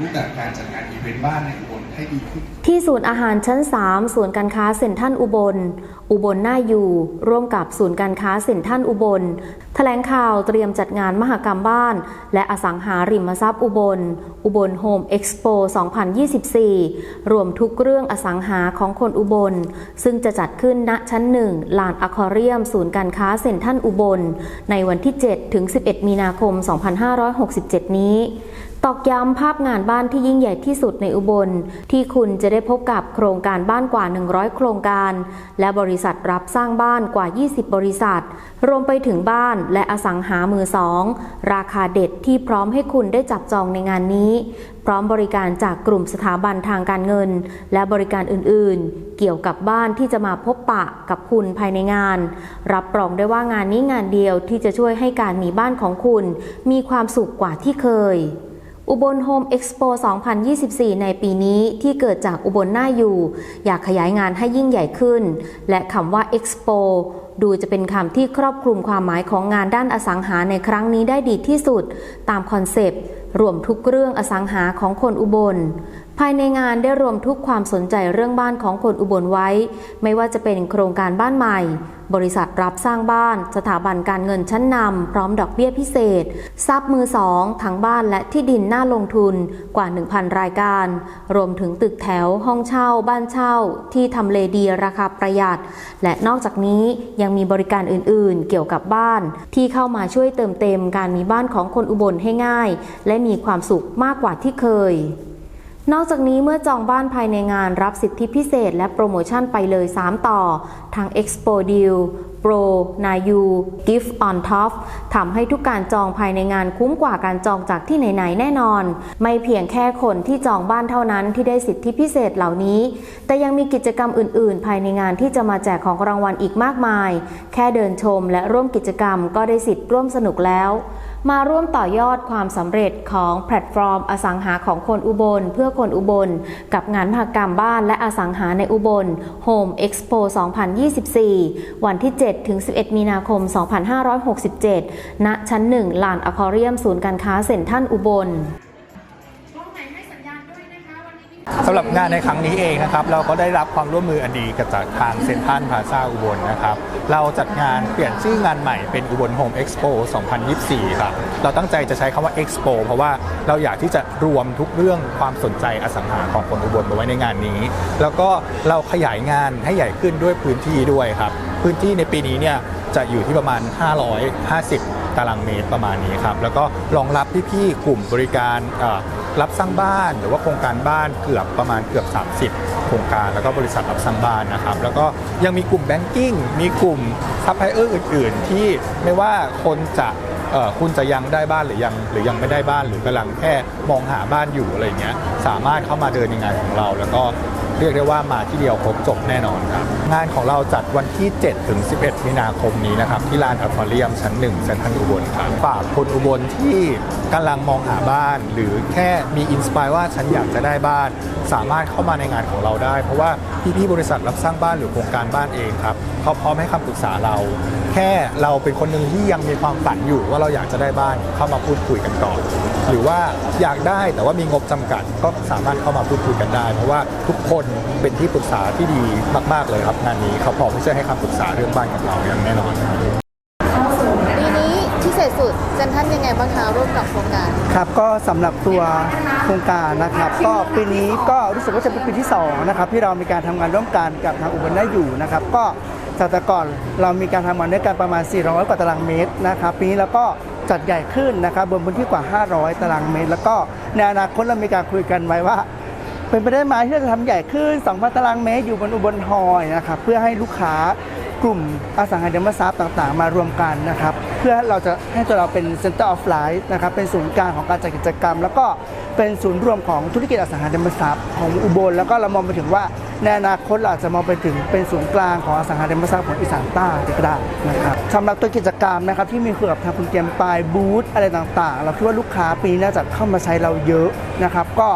รูปแบบการจัดงานอีเวนต์บ้านในอุบลให้ดีขึ้น ที่ศูนย์อาหารชั้น 3 ศูนย์การค้าเซ็นทรัลอุบล อุบลน่าอยู่ ร่วมกับศูนย์การค้าเซ็นทรัลอุบล แถลงข่าวเตรียมจัดงานมหกรรมบ้าน และอสังหาริมทรัพย์อุบล อุบลโฮมเอ็กซ์โป 2024 รวมทุกเรื่องอสังหาของคนอุบล ซึ่งจะจัดขึ้นณชั้นหนึ่งลานอะควาเรียม ศูนย์การค้าเซ็นทรัลอุบล ในวันที่ 7 ถึง 11 มีนาคม 2567 นี้ ตอกย้ำภาพงานบ้านที่ยิ่งใหญ่ที่สุดในอุบล ที่คุณจะได้พบกับโครงการบ้านกว่า 100 โครงการ และบริษัทรับสร้างบ้านกว่า 20 บริษัท รวมไปถึงบ้านและอสังหามือสอง ราคาเด็ดที่พร้อมให้คุณได้จับจองในงานนี้ พร้อมบริการจากกลุ่มสถาบันทางการเงิน และบริการอื่น ๆ เกี่ยวกับบ้านที่จะมาพบปะกับคุณภายในงาน รับรองได้ว่างานนี้งานเดียวที่จะช่วยให้การมีบ้านของคุณ มีความสุขกว่าที่เคย อุบลโฮมเอ็กซ์โป 2024 ในปีนี้ที่เกิดจากอุบลหน่าอยู่ อยากขยายงานให้ยิ่งใหญ่ขึ้น และคำว่า Expo ดูจะเป็นคำที่ครอบคลุมความหมายของงานด้านอสังหาในครั้งนี้ได้ดีที่สุด ตามคอนเซปต์รวมทุกเรื่องอสังหาของคนอุบล ภายในงานได้รวมทุกความสนใจเรื่องบ้านของคนอุบลไว้ ไม่ว่าจะเป็นโครงการบ้านใหม่ บริษัทรับสร้างบ้าน สถาบันการเงินชั้นนำพร้อมดอกเบี้ยพิเศษ ทรัพย์มือสองทั้งบ้านและที่ดินหน่าลงทุนกว่า 1,000 รายการ รวมถึงตึกแถวห้องเช่า บ้านเช่า ที่ทำเลดีราคาประหยัด และนอกจากนี้ยังมีบริการอื่นๆ เกี่ยวกับบ้าน ที่เข้ามาช่วยเติมเต็มการมีบ้านของคนอุบลให้ง่าย และมีความสุขมากกว่าที่เคย นอกจากนี้เมื่อจองบ้านภายในงานรับสิทธิพิเศษ และโปรโมชั่นไปเลย 3 ต่อ ทาง Expo Deal Pro นายู Gift on Top ทำให้ทุกการจองภายในงานคุ้มกว่าการจองจากที่ไหนๆแน่นอน ไม่เพียงแค่คนที่จองบ้านเท่านั้นที่ได้สิทธิพิเศษเหล่านี้ แต่ยังมีกิจกรรมอื่นๆ ภายในงานที่จะมาแจกของรางวัลอีกมากมาย แค่เดินชมและร่วมกิจกรรมก็ได้สิทธิ์ร่วมสนุกแล้ว มาร่วมต่อยอดความสำเร็จของแพลตฟอร์ม อสังหาของคนอุบล เพื่อคนอุบล กับงานมหกรรมบ้านและอสังหาในอุบล Home Expo 2024 วันที่ 7 ถึง 11 มีนาคม 2567 ณ ชั้น 1 ลานอควาเรียม ศูนย์การค้าเซ็นทรัลอุบล สำหรับงานในครั้งนี้เองนะครับ เราก็ได้รับความร่วมมืออันดีกับจากทางเซ็นทรัลพาซาอุบลนะครับ เราจัดงานเปลี่ยนชื่องานใหม่เป็นอุบลโฮมเอ็กซ์โป2024 ครับ เราตั้งใจจะใช้คำว่าเอ็กซ์โปเพราะว่าเราอยากที่จะรวมทุกเรื่องความสนใจอสังหาของคนอุบลมาไว้ในงานนี้ แล้วก็เราขยายงานให้ใหญ่ขึ้นด้วยพื้นที่ด้วยครับ พื้นที่ในปีนี้เนี่ยจะอยู่ที่ประมาณ 550 ตารางเมตรประมาณนี้ครับ แล้วก็รองรับพี่ๆกลุ่มบริการอ่อ รับสร้างบ้านหรือว่าโครงการบ้านเกือบประมาณเกือบ 30 โครงการแล้วก็บริษัทรับสร้างบ้านนะครับ แล้วก็ยังมีกลุ่มแบงกิ้งมีกลุ่มซัพพลายเออร์อื่น ๆ ที่ไม่ว่าคนจะคุณจะยังได้บ้านหรือยังหรือยังไม่ได้บ้านหรือกำลังแค่มองหาบ้านอยู่อะไรเงี้ยสามารถเข้ามาเดินในงานของเรา แล้วก็ เรียกได้ว่ามาที่เดียวครบจบแน่นอนครับ งานของเราจัดวันที่ 7 ถึง 11 มีนาคมนี้นะครับ ที่ลานอควาเรียมชั้น 1 เซ็นทรัลอุบลครับฝากคนอุบลที่กำลังมองหาบ้าน หรือแค่มีอินสปายว่าฉันอยากจะได้บ้าน สามารถเข้ามาในงานของเราได้ เพราะว่าพี่ๆบริษัทรับสร้างบ้านหรือโครงการบ้านเองครับเขาพร้อมให้คำปรึกษาเรา แค่เราเป็นคนหนึ่งที่ยังมีความฝันอยู่ว่าเราอยากจะได้บ้านเข้ามาพูดคุยกันก่อนหรือว่าอยากได้แต่ว่ามีงบจำกัดก็สามารถเข้ามาพูดคุยกันได้ เพราะว่าทุกคนเป็นที่ปรึกษาที่ดีมาก ๆ เลยครับงานนี้เขาพร้อมที่จะให้คำปรึกษาเรื่องบ้านกับเราอย่างแน่นอนครับ ปีนี้พิเศษสุดเซนทรันยังไงบ้างคะร่วมกับโครงการ ครับก็สำหรับตัวโครงการนะครับ ก็ปีนี้ก็รู้สึกว่าจะเป็นปีที่2นะครับที่เรามีการทำงานร่วมกันกับทางอุบลได้อยู่นะครับ ก็จากแต่ก่อนเรามีการทำงานด้วยกันประมาณ 400 กว่าตารางเมตรนะครับปีนี้เราก็จัดใหญ่ขึ้นนะครับบนพื้นที่กว่า 500 ตารางเมตร แล้วก็ในอนาคตเรามีการคุยกันไว้ว่า เป็นไปได้ไหมที่เราจะทำใหญ่ขึ้น 2,000 ตารางเมตรอยู่บนอุบลฮอยนะครับเพื่อให้ลูกค้ากลุ่มอสังหาริมทรัพย์ต่างๆ มารวมกันนะครับ เพื่อเราจะให้ตัวเราเป็น Center of Life นะครับเป็นศูนย์กลางของการจัดกิจกรรม แล้วก็เป็นศูนย์รวมของธุรกิจอสังหาริมทรัพย์ของอุบลแล้วก็เรามองไปถึงว่าในอนาคตเราอาจจะมองไปถึงเป็นศูนย์กลางของอสังหาริมทรัพย์ของอีสานใต้ก็ได้นะครับสำหรับตัวกิจกรรมนะครับที่มีคุยกับทางคุณเกียมปายบูธอะไรต่างๆ เราคิดว่าลูกค้าปีนี้น่าจะเข้ามาใช้เราเยอะนะครับก็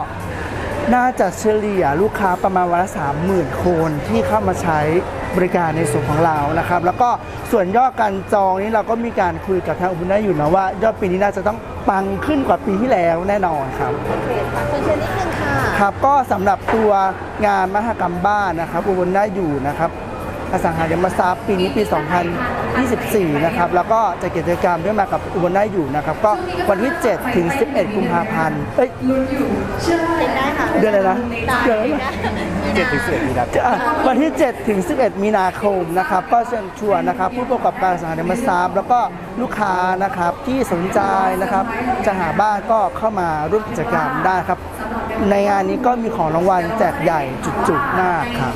น่าจะเฉลี่ยลูกค้าประมาณวันละสามหมื่นคนที่เข้ามาใช้บริการในส่วนของเรานะครับ แล้วก็ส่วนยอดการจองนี้เราก็มีการคุยกับทางอุบลได้อยู่นะว่ายอดปีนี้น่าจะต้องปังขึ้นกว่าปีที่แล้วแน่นอนครับโอเคค่ะเชิญครับก็สำหรับตัวงานมหกรรมบ้านนะครับอุบลน่าอยู่นะครับ อสังหาริมทรัพย์ปีนี้ปี 2024 นะครับ แล้วก็จะกิจกรรมด้วยมากับอุบลน่าอยู่นะครับ ก็วันที่ 7 ถึง 11 กุมภาพันธ์เอ้ยได้ค่ะเดือนอะไรนะเดือนอะไรนะเจ็ดถึงสิบเอ็ดมีนาคมอะวันที่ 7 ถึง 11 มีนาคมนะครับ ก็เชิญชวนนะครับ ผู้ประกอบการอสังหาริมทรัพย์แล้วก็ลูกค้านะครับที่สนใจนะครับ จะหาบ้านก็เข้ามาร่วมกิจกรรมได้ครับ ในงานนี้ก็มีของรางวัลแจกใหญ่จุกๆมากครับ